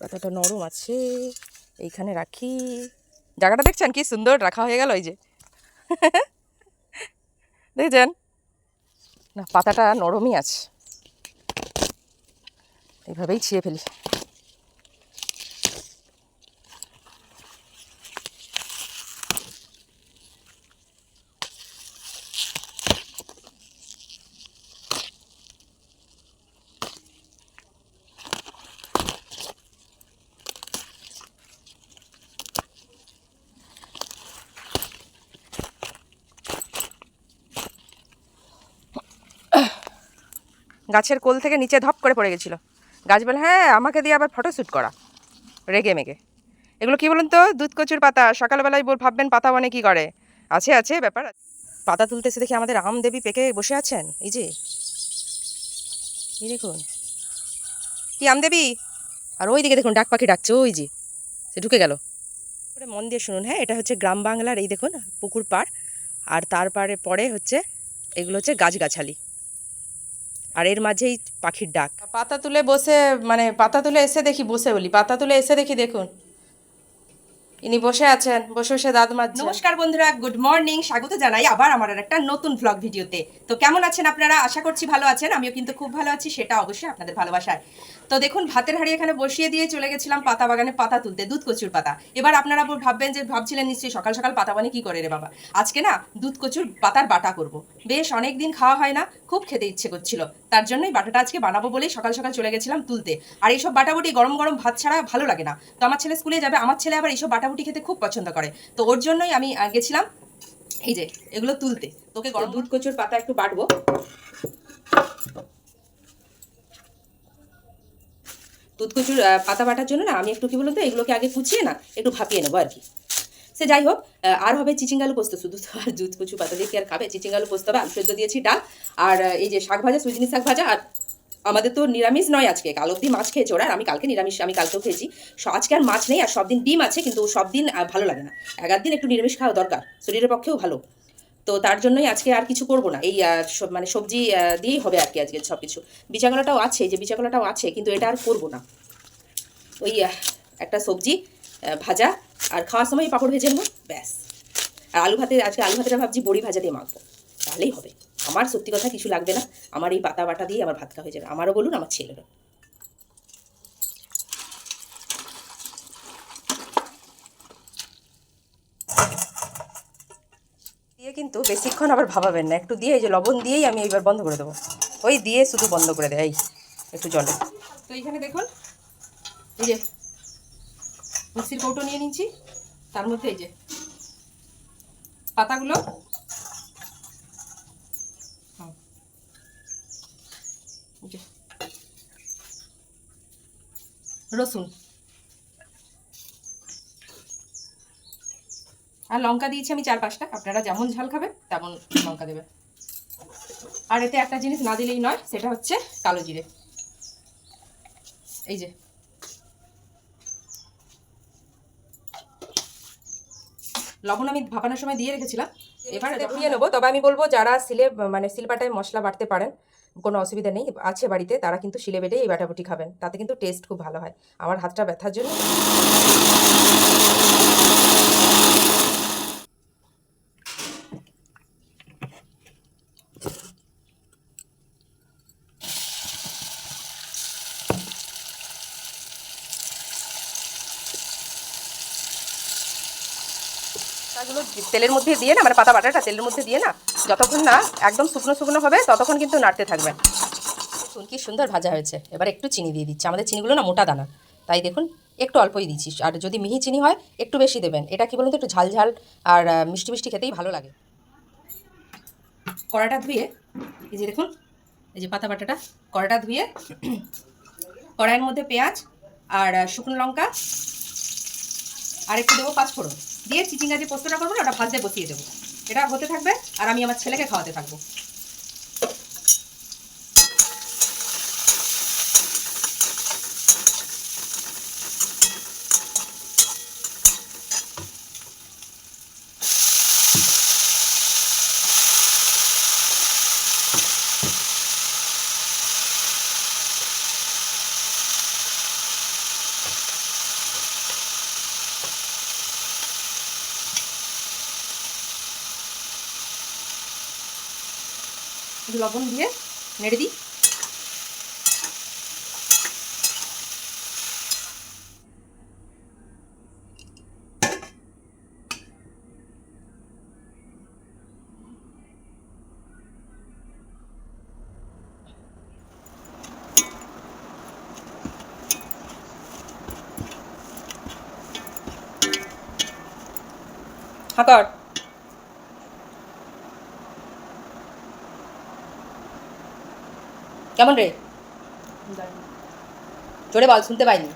পাতাটা নরম আছে। এইখানে রাখি। জায়গাটা দেখছেন? কি সুন্দর রাখা হয়ে গেল ওই যে। দেখছেন? না, পাতাটা নরমই আছে। এইভাবেই ছিঁড়ে ফেলি। গাছের কোল থেকে নিচে ধপ করে পড়ে গেছিল। গাছ বলে হ্যাঁ আমাকে দিয়ে আবার ফটো শ্যুট করা। রেগে মেগে। এগুলো কি বলুন তো? দুধ, কচুর পাতা, সকালবেলায় বল ভাববেন পাতা মানে কি করে? আছে আছে, ব্যাপার পাতা তুলতে এসে দেখি আমাদের আম দেবী পেকে বসে আছেন। এই যে, এই দেখুন। কি আম দেবী আর ওই দিকে দেখুন, ডাক পাখি ডাকছে, ওই যে, সে ঢুকে গেল। করে মন দিয়ে শুনুন হ্যাঁ এটা হচ্ছে গ্রাম বাংলার, এই দেখুন, পুকুর পাড়। আর তারপরে পরে হচ্ছে, এগুলো হচ্ছে গাছগাছালি। আর এর মাঝেই পাখির ডাক। পাতা তুলে বসে মানে পাতা তুলে এসে দেখি বসে বলি পাতা তুলে এসে দেখি দেখুন। ইনি বসে আছেন বসে বসে দাঁত মাজছেন। নমস্কার বন্ধুরা গুড মর্নিং স্বাগত জানাই আবার আমার আর একটা নতুন ভ্লগ ভিডিওতে। তো কেমন আছেন আপনারা? আশা করছি ভালো আছেন আমিও কিন্তু খুব ভালো আছি সেটা অবশ্যই আপনাদের ভালোবাসায়। তো দেখুন ভাতের হাঁড়ি এখানে বসিয়ে দিয়ে চলে গেছিলাম পাতা বাগানে পাতা তুলতে দুধ কচুর পাতা। এবার আপনারা ভাববেন যে ভাবছিলেন নিশ্চয়ই সকাল সকাল পাতা বানি কি করে রে বাবা? আজকে না দুধ কচুর পাতার বাটা করব। বেশ অনেক দিন খাওয়া হয় না খুব খেতে ইচ্ছে করছিল। তার জন্যই বাটাটা আজকে বানাবো বলেই সকাল সকাল চলে গেছিলাম তুলতে। আর এইসব বাটাবুটি গরম গরম ভাত ছাড়া ভালো লাগে না। তো আমার ছেলে স্কুলে যাবে, আমার ছেলে আবার এইসব বাটাবুটি খেতে খুব পছন্দ করে। তো ওর জন্যই আমি গেছিলাম এই যে, এগুলো তুলতে। তোকে গরম দুধ, কচুর পাতা একটু বাটবো। দুধ, কচুর পাতা বাটার জন্য না আমি একটু কি বলুন তো এগুলোকে আগে কুচিয়ে না, একটু ভাপিয়ে নেব আর কি। সে যাই হোক আর হবে চিচিঙ্গালু পোস্ত। শুধু তো আর দুধ, কচু, পাতা দিয়ে কি আর খাবে? চিচিঙ্গালু পোস্ত হবে সেদ্ধ দিয়েছি ডাল। আর এই যে শাক ভাজা, সুজনি শাক ভাজা, আর আমাদের তো নিরামিষ নয় আজকে। কাল অব্দি মাছ খেয়েছে ওরা, আর আমি কালকে নিরামিষ, আমি কালকেও খেয়েছি। আজকে আর মাছ নেই, আর সব দিন ডিম আছে, কিন্তু সব দিন ভালো লাগে না। এগার দিন একটু নিরামিষ খাওয়া দরকার, শরীরের পক্ষেও ভালো। তো তার জন্যই আজকে আর কিছু করব না। এই মানে সবজি দিয়েই হবে আর কি আজকে সব কিছু বিচাগলাটাও আছে যে বিচাগলাটাও আছে, কিন্তু এটা আর করব না। ওই একটা সবজি ভাজা আর খাওয়ার সময় পাঁপড় ভেজে নেব ব্যাস। আর আলু ভাতে আজকে আলু ভাতেটা ভাবছি বড়ি ভাজা দিয়ে মাখবো। তাহলেই হবে। আমার সত্যি কথা কিছু লাগবে না। আমার এই পাতা বাটা দিয়ে আমার ভাত খাওয়া হয়ে যাবে। আমারও বলুন আমার ছেলেরও। দিয়ে কিন্তু বেশিক্ষণ আবার ভাবাবেন না। একটু দিয়ে এই যে লবণ দিয়েই আমি এইবার বন্ধ করে দেবো। ওই দিয়ে শুধু বন্ধ করে দেয় এই একটু জলে। তো এইখানে দেখুন এই যে মিক্সির কৌটো নিয়ে নিচ্ছি তার মধ্যে এই যে পাতাগুলো। হুম। যে। রসুন। আর লঙ্কা দিয়েছি আমি চার পাঁচটা। আপনারা যেমন ঝাল খাবেন, তেমন লঙ্কা দেবেন। আর এতে একটা জিনিস না দিলেই নয়, সেটা হচ্ছে কালো জিরে। এই যে লবণ আমি ভাপানোর সময় দিয়ে রেখেছিলাম। এবার দিয়ে নেব। তবে আমি বলব যারা সিলে মানে শিলপাটায় মশলা বাটতে পারেন কোনো অসুবিধা নেই আছে বাড়িতে তারা কিন্তু শিলে বেটেই এই বাটাবুটি খাবেন। তাতে কিন্তু টেস্ট খুব ভালো হয়। আমার হাতটা ব্যথার জন্য। পাতাগুলো তেলের মধ্যে দিয়ে না মানে পাতা বাটাটা তেলের মধ্যে দিয়ে না, যতক্ষণ না একদম শুকনো শুকনো হবে, ততক্ষণ কিন্তু নাড়তে থাকবেন দেখুন কি সুন্দর ভাজা হয়েছে। এবার একটু চিনি দিয়ে দিচ্ছি। আমাদের চিনিগুলো না মোটা দানা, তাই দেখুন একটু অল্পই দিচ্ছি। আর যদি মিহি চিনি হয়, একটু বেশি দেবেন। এটা কি বলুন তো, একটু ঝাল ঝাল আর মিষ্টি মিষ্টি খেতেই ভালো লাগে। কড়াটা ধুয়ে, এই যে দেখুন, এই যে পাতা বাটাটা, কড়াটা ধুয়ে, কড়াইয়ের মধ্যে পেঁয়াজ আর শুকনো লঙ্কা, আর একটু দেবো পাঁচফোড়ন। দিয়ে চিচিঙ্গা যে পোস্তটা করব না, ওটা ভাজতে বসিয়ে দেবো। এটা হতে থাকবে, আর আমি আমার ছেলেকে খাওয়াতে থাকব। লবণ দিয়ে নেড়ে দিই। হাঁকর কেমন রে? জোরে বল শুনতে পাইনি।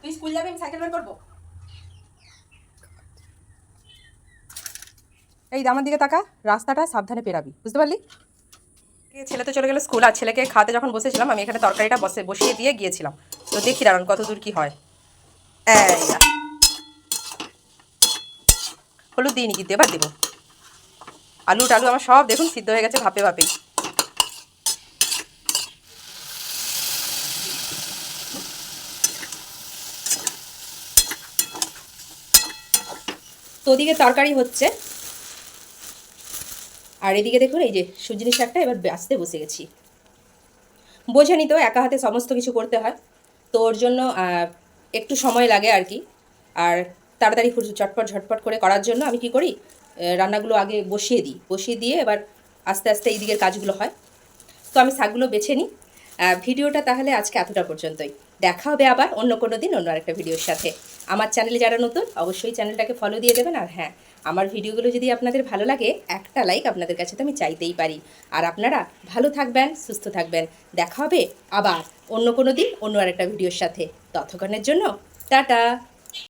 তুই স্কুল যাবি আমি সাইকেল বের করব? এই আমার দিকে তাকা রাস্তাটা সাবধানে পেরাবি বুঝতে পারলি? ছেলে তো চলে গেলো স্কুল আর ছেলেকে খাতে যখন বসেছিলাম আমি এখানে তরকারিটা বসে বসিয়ে দিয়ে গিয়েছিলাম। তো দেখি দাঁড়ান কত দূর কি হয়। হলুদ দিইনি কিন্তু এবার দেবো। আলু টালু আমার সব দেখুন সিদ্ধ হয়ে গেছে ভাপে ভাপেই। তো ওদিকে তরকারি হচ্ছে। আর এদিকে দেখুন, এই যে সুজিনি শাকটা এবার আসতে বসে গেছি। বোঝেনি তো একা হাতে সমস্ত কিছু করতে হয়। তো ওর জন্য একটু সময় লাগে আর কি। আর তাড়াতাড়ি চটপট ঝটপট করে করার জন্য আমি কি করি রান্নাগুলো আগে বসিয়ে দিই। বসিয়ে দিয়ে এবার আস্তে আস্তে এই দিকের কাজগুলো হয়। তো আমি শাকগুলো বেছে নিই। ভিডিওটা তাহলে আজকে এতটা পর্যন্তই। দেখা হবে আবার অন্য কোনো দিন, অন্য আরেকটা ভিডিওর সাথে। আমার চ্যানেলে যারা নতুন, অবশ্যই চ্যানেলটাকে ফলো দিয়ে দেবেন। আর হ্যাঁ আমার ভিডিওগুলো যদি আপনাদের ভালো লাগে, একটা লাইক আপনাদের কাছে তো আমি চাইতেই পারি। আর আপনারা ভালো থাকবেন, সুস্থ থাকবেন। দেখা হবে আবার অন্য কোনো দিন, অন্য আরেকটা ভিডিওর সাথে। ততক্ষণের জন্য, টাটা!